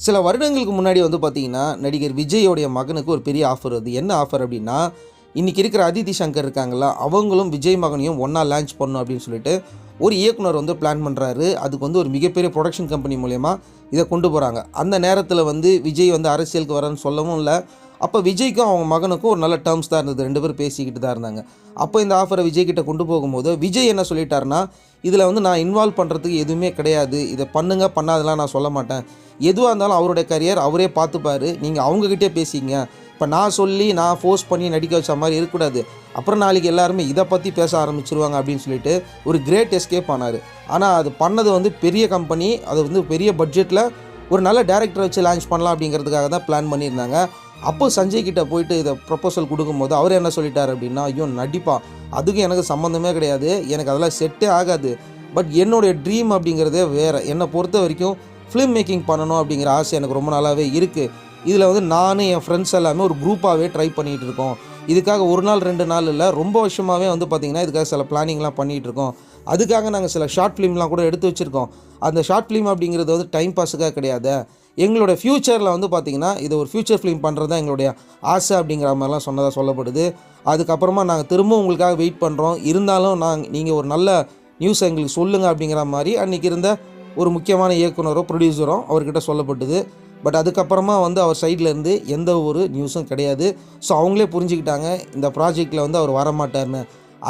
சில வருடங்களுக்கு முன்னாடி வந்து பார்த்தீங்கன்னா நடிகர் விஜயோடைய மகனுக்கு ஒரு பெரிய ஆஃபர் வருது என்ன ஆஃபர் அப்படின்னா இன்றைக்கி இருக்கிற அதிதி சங்கர் இருக்காங்களா அவங்களும் விஜய் மகனையும் ஒன்றா லான்ச் பண்ணணும் அப்படின்னு சொல்லிட்டு ஒரு இயக்குனர் வந்து பிளான் பண்ணுறாரு அதுக்கு வந்து ஒரு மிகப்பெரிய ப்ரொடக்ஷன் கம்பெனி மூலயமா இதை கொண்டு போகிறாங்க அந்த நேரத்தில் வந்து விஜய் வந்து அரசியலுக்கு வரேன்னு சொல்லவும் இல்லை. அப்போ விஜய்க்கும் அவங்க மகனுக்கும் ஒரு நல்ல டேர்ம்ஸ் தான் இருந்தது. ரெண்டு பேரும் பேசிக்கிட்டு தான் இருந்தாங்க. அப்போ இந்த ஆஃபரை விஜய்கிட்ட கொண்டு போகும்போது விஜய் என்ன சொல்லிட்டாருன்னா இதில் வந்து நான் இன்வால்வ் பண்ணுறதுக்கு எதுவுமே கிடையாது. இதை பண்ணுங்க பண்ணாதெல்லாம் நான் சொல்ல மாட்டேன். எதுவாக இருந்தாலும் அவருடைய கரியர் அவரே பார்த்துப்பாரு. நீங்கள் அவங்கக்கிட்டே பேசிங்க. இப்போ நான் சொல்லி நான் ஃபோர்ஸ் பண்ணி நடிக்க வச்ச மாதிரி இருக்கக்கூடாது. அப்புறம் நாளைக்கு எல்லாருமே இதை பற்றி பேச ஆரம்பிச்சிருவாங்க அப்படின்னு சொல்லிட்டு ஒரு கிரேட் எஸ்கேப் ஆனார். ஆனால் அது பண்ணது வந்து பெரிய கம்பெனி அது வந்து பெரிய பட்ஜெட்டில் ஒரு நல்ல டேரக்டர் வச்சு லான்ச் பண்ணலாம் அப்படிங்கிறதுக்காக தான் பிளான் பண்ணியிருந்தாங்க. அப்போ சஞ்சய் கிட்ட போயிட்டு இதை ப்ரப்போசல் கொடுக்கும்போது அவர் என்ன சொல்லிட்டார் அப்படின்னா ஐயோ நடிப்பா. அதுக்கும் எனக்கு சம்மந்தமே கிடையாது. எனக்கு அதெல்லாம் செட்டே ஆகாது. பட் என்னுடைய ட்ரீம் அப்படிங்கிறதே வேறு. என்னை பொறுத்த வரைக்கும் ஃபிலிம் மேக்கிங் பண்ணணும் அப்படிங்கிற ஆசை எனக்கு ரொம்ப நாளாகவே இருக்குது இதில் வந்து நானும் என் ஃப்ரெண்ட்ஸ் எல்லாமே ஒரு குரூப்பாகவே ட்ரை பண்ணிகிட்டு இருக்கோம். இதுக்காக ஒரு நாள் ரெண்டு நாள் இல்லை ரொம்ப வருஷமாகவே வந்து பார்த்திங்கன்னா இதுக்காக சில பிளானிங்லாம் பண்ணிகிட்டு இருக்கோம். அதுக்காக நாங்கள் சில ஷார்ட் ஃபிலிம்லாம் கூட எடுத்து வச்சுருக்கோம். அந்த ஷார்ட் ஃபிலிம் அப்படிங்கிறது வந்து டைம் பாஸுக்காக கிடையாது. எங்களோட ஃப்யூச்சரில் வந்து பார்த்திங்கன்னா இது ஒரு ஃப்யூச்சர் ஃபிலிம் பண்ணுறது தான் எங்களுடைய ஆசை அப்படிங்கிற மாதிரிலாம் சொன்னதாக சொல்லப்படுது. அதுக்கப்புறமா நாங்கள் திரும்ப உங்களுக்காக வெயிட் பண்ணுறோம் இருந்தாலும் நாங்கள் நீங்கள் ஒரு நல்ல நியூஸ் எங்களுக்கு சொல்லுங்கள் அப்படிங்கிற மாதிரி அன்றைக்கி இருந்த ஒரு முக்கியமான இயக்குனரோ ப்ரொடியூசரோ அவர்கிட்ட சொல்லப்பட்டது. பட் அதுக்கப்புறமா வந்து அவர் சைடில் இருந்து எந்த ஒரு நியூஸும் கிடையாது. ஸோ அவங்களே புரிஞ்சுக்கிட்டாங்க இந்த ப்ராஜெக்டில் வந்து அவர் வரமாட்டார்னு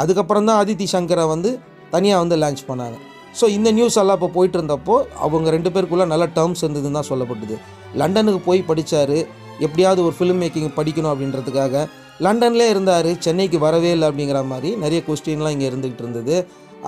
அதுக்கப்புறம் தான் அதித்தி சங்கரை வந்து தனியாக வந்து லான்ச் பண்ணாங்க. ஸோ இந்த நியூஸ் எல்லாம் இப்போ போயிட்டு இருந்தப்போ அவங்க ரெண்டு பேருக்குள்ளே நல்ல டேர்ம்ஸ் இருந்ததுன்னு தான் சொல்லப்பட்டது. லண்டனுக்கு போய் படித்தார் எப்படியாவது ஒரு ஃபிலிம் மேக்கிங் படிக்கணும் அப்படின்றதுக்காக. லண்டன்லேயே இருந்தார். சென்னைக்கு வரவே இல்லை அப்படிங்கிற மாதிரி நிறைய கொஸ்டின்லாம் இங்கே இருந்துகிட்டு இருந்தது.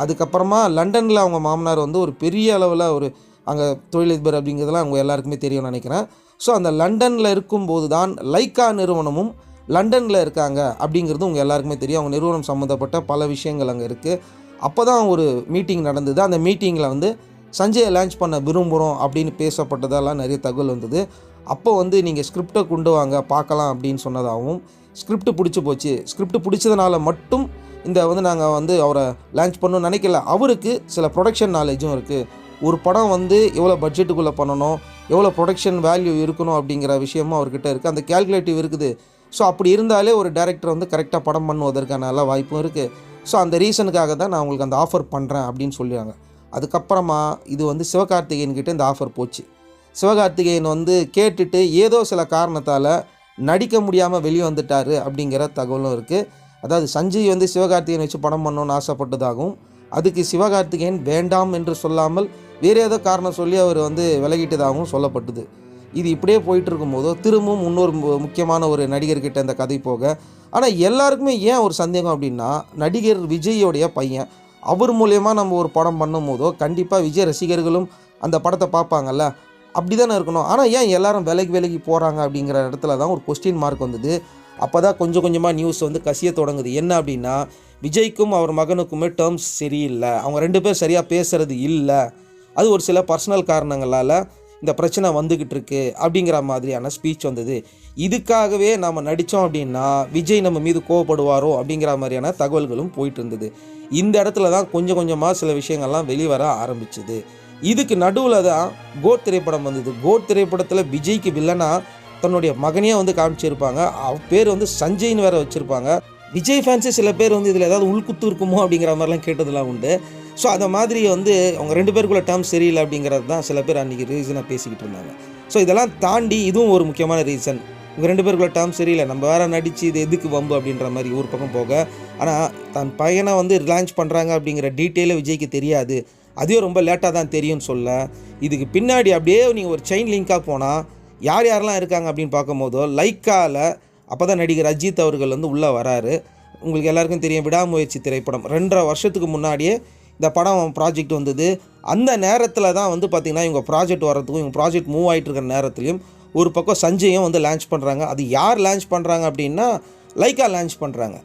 அதுக்கப்புறமா லண்டனில் அவங்க மாமனார் வந்து ஒரு பெரிய அளவில் ஒரு அங்கே தொழிலதிபர் அப்படிங்கிறதெல்லாம் அவங்க எல்லாருக்குமே தெரியும்னு நினைக்கிறேன். ஸோ அந்த லண்டனில் இருக்கும்போது தான் லைக்கா நிறுவனமும் லண்டனில் இருக்காங்க அப்படிங்கிறது உங்கள் எல்லாருக்குமே தெரியும். அவங்க நிறுவனம் சம்மந்தப்பட்ட பல விஷயங்கள் அங்கே இருக்குது அப்போ தான் ஒரு மீட்டிங் நடந்தது. அந்த மீட்டிங்கில் வந்து சஞ்சயை லான்ச் பண்ண விரும்புகிறோம் அப்படின்னு பேசப்பட்டதெல்லாம் நிறைய தகவல் வந்தது. அப்போ வந்து நீங்கள் ஸ்கிரிப்டை கொண்டு வாங்க பார்க்கலாம் அப்படின்னு சொன்னதாகவும் ஸ்கிரிப்ட் பிடிச்சி போச்சு. ஸ்கிரிப்ட் பிடிச்சதுனால மட்டும் இந்த வந்து நாங்கள் வந்து அவரை லான்ச் பண்ணணும்னு நினைக்கல. அவருக்கு சில ப்ரொடக்ஷன் நாலேஜும் இருக்குது ஒரு படம் வந்து எவ்வளோ பட்ஜெட்டுக்குள்ளே பண்ணணும் எவ்வளோ ப்ரொடக்ஷன் வேல்யூ இருக்கணும் அப்படிங்கிற விஷயமும் அவர்கிட்ட இருக்குது அந்த கேல்குலேட்டிவ் இருக்குது. ஸோ அப்படி இருந்தாலே ஒரு டேரக்டர் வந்து கரெக்டாக படம் பண்ணுவதற்கான நல்ல வாய்ப்பும் இருக்குது ஸோ அந்த ரீசனுக்காக தான் நான் உங்களுக்கு அந்த ஆஃபர் பண்ணுறேன் அப்படின்னு சொல்லிடுறாங்க. அதுக்கப்புறமா இது வந்து சிவகார்த்திகேயன் கிட்டே இந்த ஆஃபர் போச்சு. சிவகார்த்திகேயன் வந்து கேட்டுட்டு ஏதோ சில காரணத்தால் நடிக்க முடியாமல் வெளியே வந்துட்டார் அப்படிங்கிற தகவலும் இருக்குது அதாவது சஞ்சய் வந்து சிவகார்த்திகேயன் வச்சு படம் பண்ணணும்னு ஆசைப்பட்டதாகவும் அதுக்கு சிவகார்த்திகேயன் வேண்டாம் என்று சொல்லாமல் வேறு ஏதோ காரணம் சொல்லி அவர் வந்து விலகிட்டதாகவும் சொல்லப்பட்டது. இது இப்படியே போயிட்டு இருக்கும்போதோ திரும்பவும் இன்னொரு முக்கியமான ஒரு நடிகர்கிட்ட இந்த கதை போக. ஆனால் எல்லாருக்குமே ஏன் ஒரு சந்தேகம் அப்படின்னா நடிகர் விஜயோடைய பையன் அவர் மூலயமா நம்ம ஒரு படம் பண்ணும் போதோ கண்டிப்பாக விஜய் ரசிகர்களும் அந்த படத்தை பார்ப்பாங்கல்ல. அப்படி தானே இருக்கணும். ஆனால் ஏன் எல்லாரும் விலைக்கு விலைக்கு போகிறாங்க அப்படிங்கிற இடத்துல தான் ஒரு கொஸ்டின் மார்க் வந்தது. அப்போ தான் கொஞ்சம் கொஞ்சமாக நியூஸ் வந்து கசிய தொடங்குது. என்ன அப்படின்னா விஜய்க்கும் அவர் மகனுக்குமே டேர்ம்ஸ் சரியில்லை. அவங்க ரெண்டு பேரும் சரியாக பேசுறது இல்லை. அது ஒரு சில பர்சனல் காரணங்களால் இந்த பிரச்சனை வந்துக்கிட்டு இருக்கு அப்படிங்கிற மாதிரியான ஸ்பீச் வந்தது. இதுக்காகவே நம்ம நடித்தோம் அப்படின்னா விஜய் நம்ம மீது கோவப்படுவாரோ அப்படிங்கிற மாதிரியான தகவல்களும் போயிட்டு இருந்தது இந்த இடத்துல தான் கொஞ்சம் கொஞ்சமாக சில விஷயங்கள்லாம் வெளிவர ஆரம்பிச்சுது. இதுக்கு நடுவில் தான் கோட் திரைப்படம் வந்தது. கோட் திரைப்படத்தில் விஜய்க்கு வில்லனா தன்னுடைய மகனையே வந்து காமிச்சிருப்பாங்க. அவ பேர் வந்து சஞ்சய்னு வேற வச்சுருப்பாங்க. விஜய் ஃபேன்ஸு சில பேர் வந்து இதில் ஏதாவது உள்குத்து இருக்குமோ அப்படிங்கிற மாதிரிலாம் கேட்டதெல்லாம் உண்டு. ஸோ அதை மாதிரி வந்து அவங்க ரெண்டு பேருக்குள்ள டேர்ம்ஸ் சரியில்லை அப்படிங்கிறது தான் சில பேர் அன்றைக்கி ரீசனாக பேசிக்கிட்டு இருந்தாங்க. ஸோ இதெல்லாம் தாண்டி இதுவும் ஒரு முக்கியமான ரீசன் இவங்க ரெண்டு பேருக்குள்ள டேர்ம் சரியில்லை. நம்ம வேறு நடித்து இது எதுக்கு வம்பு அப்படின்ற மாதிரி ஊர் பக்கம் போக. ஆனால் தன் பையனை வந்து ரிலான்ச் பண்ணுறாங்க அப்படிங்கிற டீட்டெயிலே விஜய்க்கு தெரியாது. அதையும் ரொம்ப லேட்டாக தான் தெரியும்னு சொல்ல. இதுக்கு பின்னாடி அப்படியே நீங்கள் ஒரு செயின் லிங்காக போனால் யார் யாரெல்லாம் இருக்காங்க அப்படின்னு பார்க்கும்போதோ லைக்காவில் அப்போ தான் நடிகர் அஜித் அவர்கள் வந்து உள்ளே வராரு. உங்களுக்கு எல்லாருக்கும் தெரியும் விடாமுயற்சி திரைப்படம். ரெண்டரை வருஷத்துக்கு முன்னாடியே இந்த படம் ப்ராஜெக்ட் வந்தது. அந்த நேரத்தில் தான் வந்து பார்த்திங்கன்னா இவங்க ப்ராஜெக்ட் வர்றதுக்கும் இவங்க ப்ராஜெக்ட் மூவ் ஆகிட்டு இருக்கிற நேரத்துலையும் ஒரு பக்கம் சஞ்சயும் வந்து லான்ச் பண்ணுறாங்க அது யார் லான்ச் பண்ணுறாங்க அப்படின்னா லைக்கா லான்ச் பண்ணுறாங்க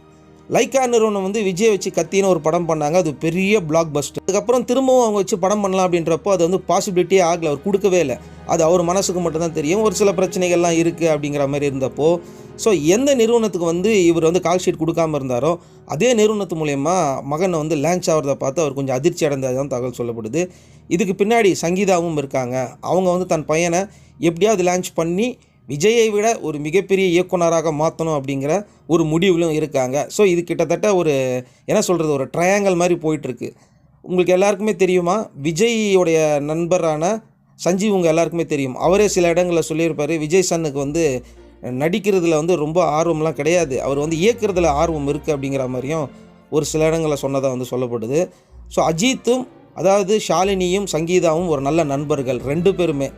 லைக்கா நிறுவனம் வந்து விஜய் வச்சு கத்தின்னு ஒரு படம் பண்ணாங்க. அது பெரிய பிளாக் பஸ்டர் அதுக்கப்புறம் திரும்பவும் அவங்க வச்சு படம் பண்ணலாம் அப்படின்றப்போ அது வந்து பாசிபிலிட்டியே ஆகலை. அவர் கொடுக்கவே இல்லை. அது அவர் மனசுக்கு மட்டும்தான் தெரியும். ஒரு சில பிரச்சனைகள்லாம் இருக்குது அப்படிங்கிற மாதிரி இருந்தப்போ ஸோ எந்த நிறுவனத்துக்கு வந்து இவர் வந்து கால் ஷீட் கொடுக்காம இருந்தாரோ அதே நிறுவனத்து மூலயமா மகனை வந்து லான்ச் ஆகிறத பார்த்து அவர் கொஞ்சம் அதிர்ச்சி அடைந்ததான் தகவல் சொல்லப்படுது. இதுக்கு பின்னாடி சங்கீதாவும் இருக்காங்க. அவங்க வந்து தன் பையனை எப்படியாவது லான்ச் பண்ணி விஜயை விட ஒரு மிகப்பெரிய இயக்குனராக மாற்றணும் அப்படிங்கிற ஒரு முடிவிலும் இருக்காங்க. ஸோ இது கிட்டத்தட்ட ஒரு என்ன சொல்கிறது ஒரு ட்ரையாங்கல் மாதிரி போயிட்டுருக்கு. உங்களுக்கு எல்லாருக்குமே தெரியுமா? விஜய்யோடைய நண்பரான சஞ்சீவ் உங்கள் எல்லாருக்குமே தெரியும். அவரே சில இடங்களில் சொல்லியிருப்பார் விஜய் சன்னுக்கு வந்து நடிக்கிறதுல வந்து ரொம்ப ஆர்வம்லாம் கிடையாது. அவர் வந்து இயக்கிறதுல ஆர்வம் இருக்குது அப்படிங்கிற மாதிரியும் ஒரு சில இடங்களில் சொன்னதாக வந்து சொல்லப்படுது. ஸோ அஜித்தும் அதாவது ஷாலினியும் சங்கீதாவும் ஒரு நல்ல நண்பர்கள் ரெண்டு பேருமே.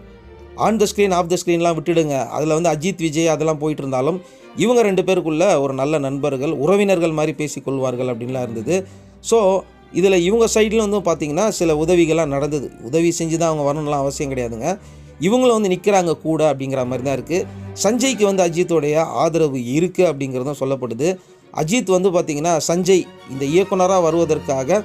On the screen off the ஸ்க்ரீன்லாம் விட்டுடுங்க. அதில் வந்து அஜித் விஜய் அதெல்லாம் போயிட்டு இருந்தாலும் இவங்க ரெண்டு பேருக்குள்ள ஒரு நல்ல நண்பர்கள் உறவினர்கள் மாதிரி பேசிக்கொள்வார்கள் அப்படின்லாம் இருந்தது. ஸோ இதில் இவங்க சைடில் வந்து பார்த்திங்கன்னா சில உதவிகள்லாம் நடந்தது. உதவி செஞ்சு தான் அவங்க வரணும்லாம் அவசியம் கிடையாதுங்க. இவங்களும் வந்து நிற்கிறாங்க கூட அப்படிங்கிற மாதிரி தான் இருக்குது சஞ்சய்க்கு வந்து அஜித்தோடைய ஆதரவு இருக்குது அப்படிங்கிறதும் சொல்லப்படுது. அஜித் வந்து பார்த்திங்கன்னா சஞ்சய் இந்த இயக்குனராக வருவதற்காக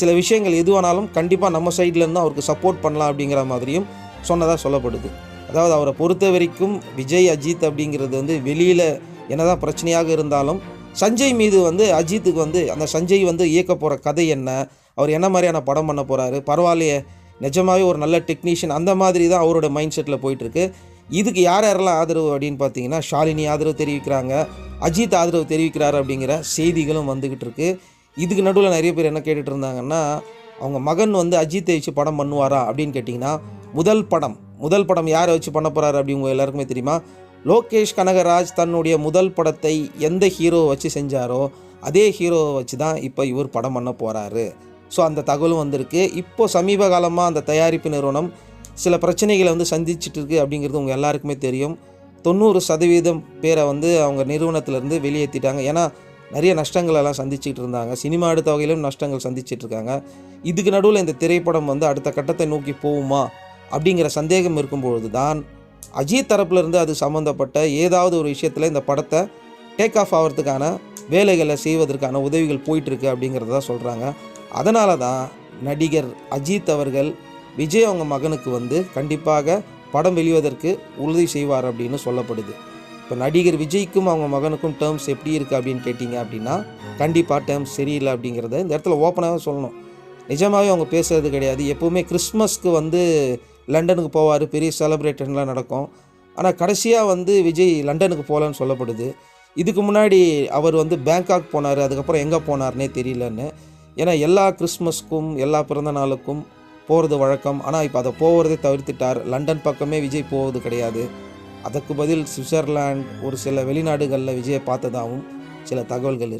சில விஷயங்கள் எதுவானாலும் கண்டிப்பாக நம்ம சைட்லேருந்து அவருக்கு சப்போர்ட் பண்ணலாம் அப்படிங்கிற மாதிரியும் சொன்னதாக சொல்லப்படுது. அதாவது அவரை பொறுத்த வரைக்கும் விஜய் அஜித் அப்படிங்கிறது வந்து வெளியில் என்னதான் பிரச்சனையாக இருந்தாலும் சஞ்சய் மீது வந்து அஜித்துக்கு வந்து அந்த சஞ்சய் வந்து இயக்க போகிற கதை என்ன? அவர் என்ன மாதிரியான படம் பண்ண போகிறாரு பரவாயில்லையே நிஜமாவே ஒரு நல்ல டெக்னீஷியன் அந்த மாதிரி தான் அவரோட மைண்ட் செட்டில் போயிட்டுருக்கு. இதுக்கு யார் யாரெல்லாம் ஆதரவு அப்படின்னு பார்த்தீங்கன்னா ஷாலினி ஆதரவு தெரிவிக்கிறாங்க அஜித் ஆதரவு தெரிவிக்கிறாரு அப்படிங்கிற செய்திகளும் வந்துக்கிட்டு இருக்கு. இதுக்கு நடுவில் நிறைய பேர் என்ன கேட்டுட்டு இருந்தாங்கன்னா அவங்க மகன் வந்து அஜித்தை வச்சு படம் பண்ணுவாரா அப்படின்னு கேட்டிங்கன்னா முதல் படம். முதல் படம் யாரை வச்சு பண்ண போகிறாரு அப்படிங்க எல்லாருக்குமே தெரியுமா? லோகேஷ் கனகராஜ் தன்னுடைய முதல் படத்தை எந்த ஹீரோவை வச்சு செஞ்சாரோ அதே ஹீரோவை வச்சு தான் இப்போ இவர் படம் பண்ண போகிறாரு ஸோ அந்த தகவலும் வந்திருக்கு. இப்போ சமீப காலமாக அந்த தயாரிப்பு நிறுவனம் சில பிரச்சனைகளை வந்து சந்திச்சுட்டு இருக்கு அப்படிங்கிறது உங்கள் எல்லாருக்குமே தெரியும். தொண்ணூறு சதவீதம் பேரை வந்து அவங்க நிறுவனத்திலேருந்து வெளியேற்றிட்டாங்க ஏன்னா நிறைய நஷ்டங்கள் எல்லாம் இருந்தாங்க. சினிமா எடுத்த வகையிலும் நஷ்டங்கள் சந்திச்சிட்டு இருக்காங்க. இதுக்கு நடுவில் இந்த திரைப்படம் வந்து அடுத்த கட்டத்தை நோக்கி போகுமா? அப்படிங்கிற சந்தேகம் இருக்கும்பொழுது தான் அஜித் தரப்புலேருந்து அது சம்மந்தப்பட்ட ஏதாவது ஒரு விஷயத்தில் இந்த படத்தை டேக் ஆஃப் ஆகிறதுக்கான வேலைகளை செய்வதற்கான உதவிகள் போயிட்டுருக்கு அப்படிங்கிறத சொல்கிறாங்க அதனால தான் நடிகர் அஜித் அவர்கள் விஜய் அவங்க மகனுக்கு வந்து கண்டிப்பாக படம் வெளிவதற்கு உறுதி செய்வார் அப்படின்னு சொல்லப்படுது. இப்போ நடிகர் விஜய்க்கும் அவங்க மகனுக்கும் டேர்ம்ஸ் எப்படி இருக்குது அப்படின்னு கேட்டிங்க அப்படின்னா கண்டிப்பாக டேர்ம்ஸ் சரியில்லை அப்படிங்கிறத இந்த இடத்துல ஓப்பனாகவே சொல்லணும். நிஜமாகவே அவங்க பேசுறது கிடையாது. எப்போவுமே கிறிஸ்மஸ்க்கு வந்து லண்டனுக்கு போவார் பெரிய செலப்ரேட்டன்லாம் நடக்கும். ஆனால் கடைசியாக வந்து விஜய் லண்டனுக்கு போகலான்னு சொல்லப்படுது. இதுக்கு முன்னாடி அவர் வந்து பேங்காக் போனார் அதுக்கப்புறம் எங்கே போனார்னே தெரியலன்னு. ஏன்னா எல்லா கிறிஸ்மஸ்க்கும் எல்லா பிறந்த நாளுக்கும் போகிறது வழக்கம். ஆனால் இப்போ அதை போகிறதே தவிர்த்துட்டார். லண்டன் பக்கமே விஜய் போவது கிடையாது. அதற்கு பதில் சுவிட்சர்லாந்து ஒரு சில வெளிநாடுகளில் விஜயை பார்த்ததாகவும் சில தகவல்கள் இருக்குது